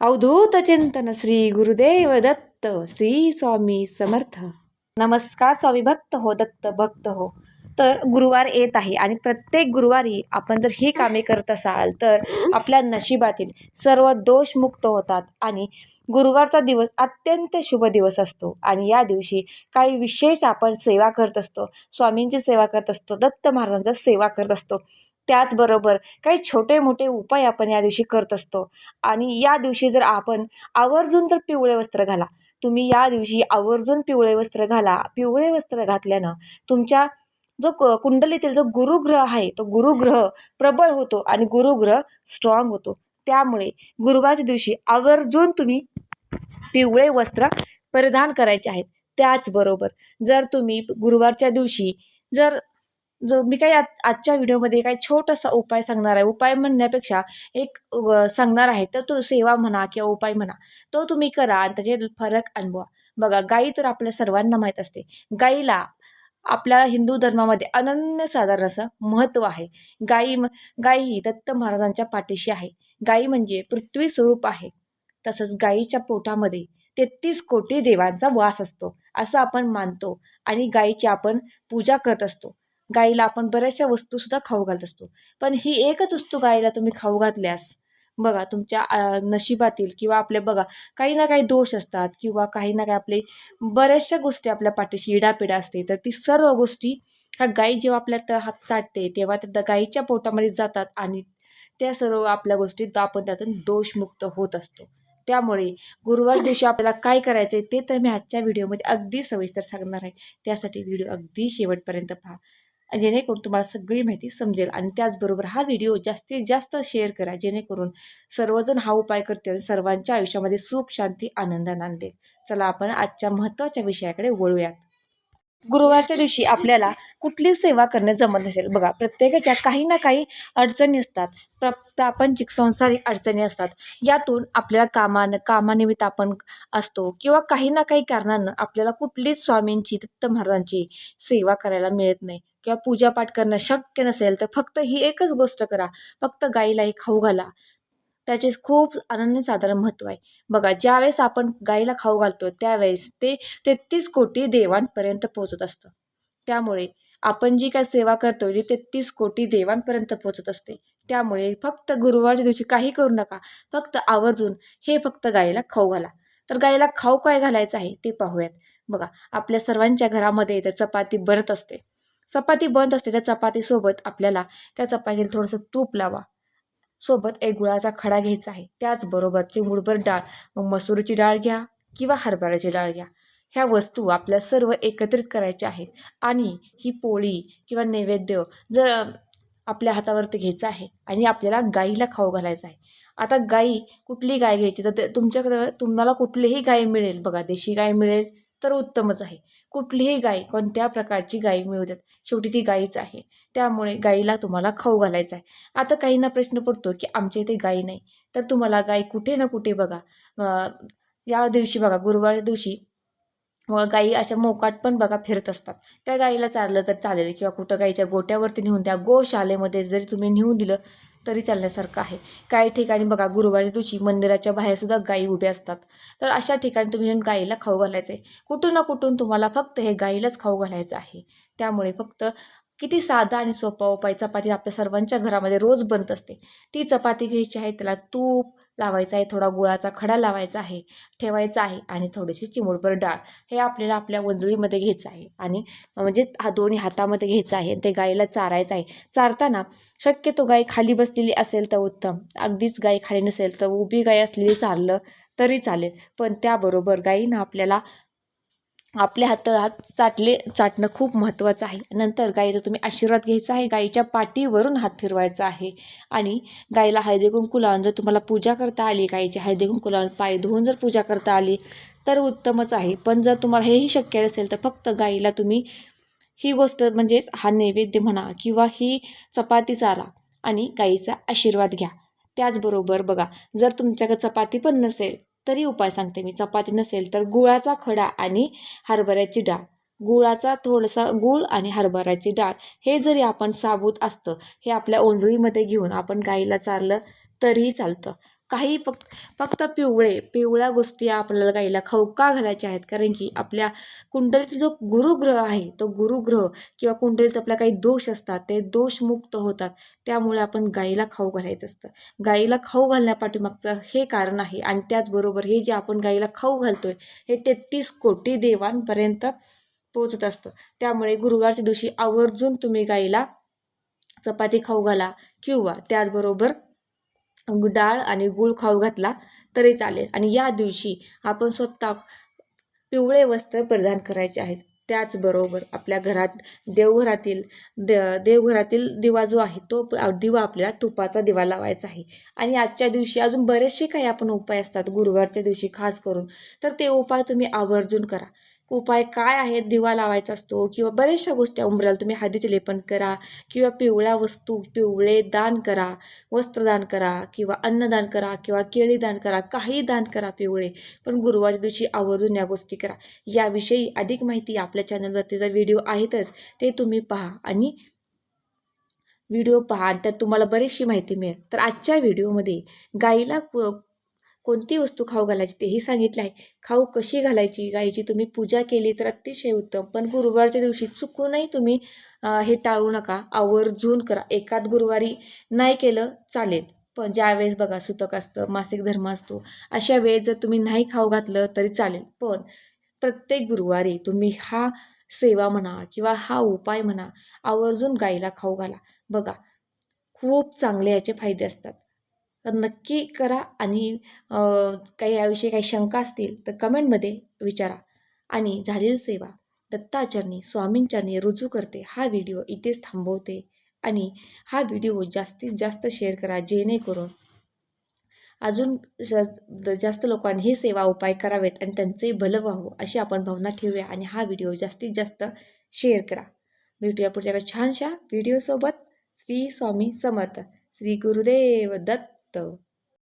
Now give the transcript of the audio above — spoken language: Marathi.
अवधूत चिंतन श्री गुरुदेव दत्त श्री स्वामी समर्थ नमस्कार स्वामी भक्त हो दत्त भक्त हो तर गुरुवार येत आहे आणि प्रत्येक गुरुवारी आपण जर ही कामे करत असाल तर आपल्या नशिबातील सर्व दोष मुक्त होतात आणि गुरुवारचा दिवस अत्यंत शुभ दिवस असतो आणि या दिवशी काही विशेष आपण सेवा करत असतो. स्वामींची सेवा करत असतो दत्त महाराजांचा सेवा करत असतो. त्याचबरोबर काही छोटे मोठे उपाय आपण या दिवशी करत असतो. आणि या दिवशी जर आपण आवर्जून जर पिवळे वस्त्र घाला तुम्ही या दिवशी आवर्जून पिवळे वस्त्र घाला. पिवळे वस्त्र घातल्यानं तुमच्या जो क कुंडलीतील जो गुरुग्रह आहे तो गुरुग्रह प्रबळ होतो आणि गुरुग्रह स्ट्रॉंग होतो. त्यामुळे गुरुवारच्या दिवशी आवर्जून तुम्ही पिवळे वस्त्र परिधान करायचे आहेत. त्याचबरोबर जर तुम्ही गुरुवारच्या दिवशी जर जो मी काही आज आजच्या व्हिडिओमध्ये काही छोटासा उपाय सांगणार आहे. उपाय म्हणण्यापेक्षा एक सांगणार आहे तर तो सेवा म्हणा किंवा उपाय म्हणा तो तुम्ही करा आणि त्याचे फरक अनुभवा. बघा गाई तर आपल्या सर्वांना माहीत असते. गाईला आपल्या हिंदू धर्मामध्ये अनन्यसाधारण असं महत्त्व आहे. गाई गाई ही दत्त महाराजांच्या पाठीशी आहे. गाई म्हणजे पृथ्वी स्वरूप आहे. तसंच गाईच्या पोटामध्ये तेहतीस कोटी देवांचा वास असतो असं आपण मानतो आणि गाईची आपण पूजा करत असतो. गाईला आपण बऱ्याचशा वस्तूसुद्धा खाऊ घालत असतो. पण ही एकच वस्तू गाईला तुम्ही खाऊ घातल्यास बघा तुमच्या नशिबातील किंवा आपल्या बघा काही ना काही दोष असतात किंवा काही ना काही आपले बऱ्याचशा गोष्टी आपल्या पाठीशी इडापिडा असते. तर ती सर्व गोष्टी हा गाई जेव्हा आपल्या हात चाटते तेव्हा त्या गाईच्या पोटामध्ये जातात आणि त्या सर्व आपल्या गोष्टीत आपण त्यातून दोषमुक्त होत असतो. त्यामुळे गुरुवार दिवशी आपल्याला काय करायचं आहे ते तर मी आजच्या व्हिडिओमध्ये अगदी सविस्तर सांगणार आहे. त्यासाठी व्हिडिओ अगदी शेवटपर्यंत पहा. जेणेकरून तुम्हाला सगळी माहिती समजेल आणि त्याचबरोबर हा व्हिडिओ जास्तीत जास्त शेअर करा जेणेकरून सर्वजण हा उपाय करतील सर्वांच्या आयुष्यामध्ये सुख शांती आनंद नांदेल चला आपण आजच्या महत्त्वाच्या विषयाकडे वळूयात. गुरुवारच्या दिवशी आपल्याला कुठली सेवा करणे जमत नसेल बघा प्रत्येकाच्या काही ना काही अडचणी असतात. प्र प्रापंचिक संसारिक अडचणी असतात. यातून आपल्याला कामानं कामानिमित्त आपण असतो किंवा काही ना काही कारणानं आपल्याला कुठलीच स्वामींची दत्त महाराजांची सेवा करायला मिळत नाही. किंवा पूजापाठ करणं शक्य नसेल तर फक्त ही एकच गोष्ट करा. फक्त गाईला एक खाऊ घाला. त्याचे खूप अनन्यसाधारण महत्त्व आहे. बघा ज्यावेळेस आपण गाईला खाऊ घालतो त्यावेळेस ते तेहतीस कोटी देवांपर्यंत पोचत असतं. त्यामुळे आपण जी काय सेवा करतो ती तेहतीस कोटी देवांपर्यंत पोचत असते. त्यामुळे फक्त गुरुवारच्या दिवशी काही करू नका. फक्त आवर्जून हे फक्त गाईला खाऊ घाला. तर गाईला खाऊ काय घालायचं आहे ते पाहूयात. बघा आपल्या सर्वांच्या घरामध्ये तर चपाती बनत असते. चपाती बनत असते त्या चपातीसोबत आपल्याला त्या चपातीला थोडंसं तूप लावा. सोबत एक गुळाचा खडा घ्यायचा आहे. त्याचबरोबर चिमुडभर डाळ मग मसूरची डाळ घ्या किंवा हरभऱ्याची डाळ घ्या. ह्या वस्तू आपल्या सर्व एकत्रित करायच्या आहेत. आणि ही पोळी किंवा नैवेद्य जर आपल्या हातावरती घ्यायचं आहे आणि आपल्याला गाईला खाऊ घालायचं आहे. आता गाई कुठली गाय घ्यायची? तर ते तुमच्याकडं तुम्हाला कुठलीही गाय मिळेल. बघा देशी गाय मिळेल तर उत्तमच आहे. कुठलीही गाय कोणत्या प्रकारची गाय मिळू देत शेवटी ती गाईच आहे. त्यामुळे गाईला तुम्हाला खाऊ घालायचा आहे. आता काहींना प्रश्न पडतो की आमच्या इथे गाई नाही. तर तुम्हाला गाय कुठे ना कुठे बघा. या दिवशी बघा गुरुवारच्या दिवशी मग गाई अशा मोकाट पण बघा फिरत असतात. त्या गाईला चाललं तर चालेल किंवा कुठं गाईच्या गोट्यावरती नेऊन त्या गोशालेमध्ये जरी तुम्ही नेऊन दिलं तरी चालण्यासारखं आहे. काही ठिकाणी बघा गुरुवारच्या दिवशी मंदिराच्या बाहेरसुद्धा गायी उभ्या असतात. तर अशा ठिकाणी तुम्ही गाईला खाऊ घालायचं आहे कुठून ना कुठून तुम्हाला फक्त हे गाईलाच खाऊ घालायचं आहे. त्यामुळे फक्त किती साधा आणि सोपा उपाय चपाती आपल्या सर्वांच्या घरामध्ये रोज बनत असते. ती चपाती घ्यायची आहे त्याला तूप लावायचा आहे. थोडा गुळाचा खडा लावायचा आहे ठेवायचा आहे आणि थोडीशी चिमुळभर डाळ हे आपल्याला आपल्या वंजळीमध्ये घ्यायचं आहे. आणि म्हणजे हा दोन्ही हातामध्ये घ्यायचं आहे आणि ते गाईला चारायचं आहे. चारताना शक्यतो गाय खाली बसलेली असेल तर उत्तम. अगदीच गाय खाली नसेल तर उभी गाय असलेली चारलं तरी चालेल. पण त्याबरोबर गायीनं आपल्याला आपल्या हातात चाटले चाटणं खूप महत्त्वाचं आहे. नंतर गाईचा तुम्ही आशीर्वाद घ्यायचा आहे. गाईच्या पाठीवरून हात फिरवायचा आहे. आणि गाईला हळदी कुंकू लावून जर तुम्हाला पूजा करता आली गाईची हळदी कुंकू लावून पाय धुवून जर पूजा करता आली तर उत्तमच आहे. पण जर तुम्हाला हेही शक्य असेल तर फक्त गाईला तुम्ही ही गोष्ट म्हणजेच हा नैवेद्य म्हणा किंवा ही चपाती चारा आणि गाईचा आशीर्वाद घ्या. त्याचबरोबर बघा जर तुमच्याकडे चपाती पण नसेल तरी उपाय सांगते मी. चपाती नसेल तर गुळाचा खडा आणि हरभऱ्याची डाळ. गुळाचा थोडासा गूळ आणि हरभऱ्याची डाळ. हे जरी आपण साबूत असतं हे आपल्या ओंजळीमध्ये घेऊन आपण गाईला चारलं तरीही चालतं. काही फक्त फक्त पिवळे पिवळ्या गोष्टी आपल्याला गाईला खाऊ का घालायच्या आहेत. कारण की आपल्या कुंडलीत जो गुरुग्रह आहे तो गुरुग्रह किंवा कुंडलीत आपल्या काही दोष असतात ते दोषमुक्त होतात. त्यामुळे आपण गाईला खाऊ घालायचं असतं. गाईला खाऊ घालण्यापाठीमागचं हे कारण आहे आणि त्याचबरोबर हे जे आपण गाईला खाऊ घालतोय हे तेहतीस कोटी देवांपर्यंत पोचत असतं. त्यामुळे गुरुवारच्या दिवशी आवर्जून तुम्ही गाईला चपाती खाऊ घाला किंवा त्याचबरोबर डाळ आणि गूळ खाऊ घातला तरी चालेल. आणि या दिवशी आपण स्वतः पिवळे वस्त्र परिधान करायचे आहेत. त्याचबरोबर आपल्या घरात देवघरातील द देवघरातील दिवा जो आहे तो दिवा आपल्याला तुपाचा दिवा लावायचा आहे. आणि आजच्या दिवशी अजून बरेचसे काही आपण उपाय असतात गुरुवारच्या दिवशी खास करून. तर ते उपाय तुम्ही आवर्जून करा. उपाय काय आहेत? दिवा लावायचा असतो किंवा बऱ्याचशा गोष्टी उंबऱ्याला तुम्ही हळदीचे लेपन करा किंवा पिवळ्या वस्तू पिवळे दान करा वस्त्रदान करा किंवा अन्नदान करा किंवा केळी दान करा काही दान करा पिवळे पण गुरुवारच्या दिवशी आवर्जून या गोष्टी करा. याविषयी अधिक माहिती आपल्या चॅनलवरती जर व्हिडिओ आहेतच ते तुम्ही पहा आणि व्हिडिओ पहा आणि त्यात तुम्हाला बरीचशी माहिती मिळेल. तर आजच्या व्हिडिओमध्ये गाईला कोणती वस्तू खाऊ घालायची तेही सांगितलं आहे. खाऊ कशी घालायची? गाईची तुम्ही पूजा केली तर अतिशय उत्तम. पण गुरुवारच्या दिवशी चुकूनही तुम्ही हे टाळू नका. आवर्जून करा. एकाच गुरुवारी नाही केलं चालेल. पण ज्यावेळेस बघा सुतक असतं मासिक धर्म असतो अशा वेळेस जर तुम्ही नाही खाऊ घातलं तरी चालेल. पण प्रत्येक गुरुवारी तुम्ही हा सेवा म्हणा किंवा हा उपाय म्हणा आवर्जून गाईला खाऊ घाला. बघा खूप चांगले याचे फायदे असतात. तर नक्की करा आणि काही याविषयी काही शंका असतील तर कमेंटमध्ये विचारा. आणि झालेली सेवा दत्ताचरणी स्वामींचरणी रुजू करते. हा व्हिडिओ इथेच थांबवते आणि हा व्हिडिओ जास्तीत जास्त शेअर करा जेणेकरून अजून जास्त लोकांनी ही सेवा उपाय करावेत आणि त्यांचंही भलं व्हावं अशी आपण भावना ठेवूया आणि हा व्हिडिओ जास्तीत जास्त शेअर करा. भेटूया पुढच्या एका छानशा व्हिडिओसोबत. श्री स्वामी समर्थ. श्री गुरुदेव दत्त. Perfecto.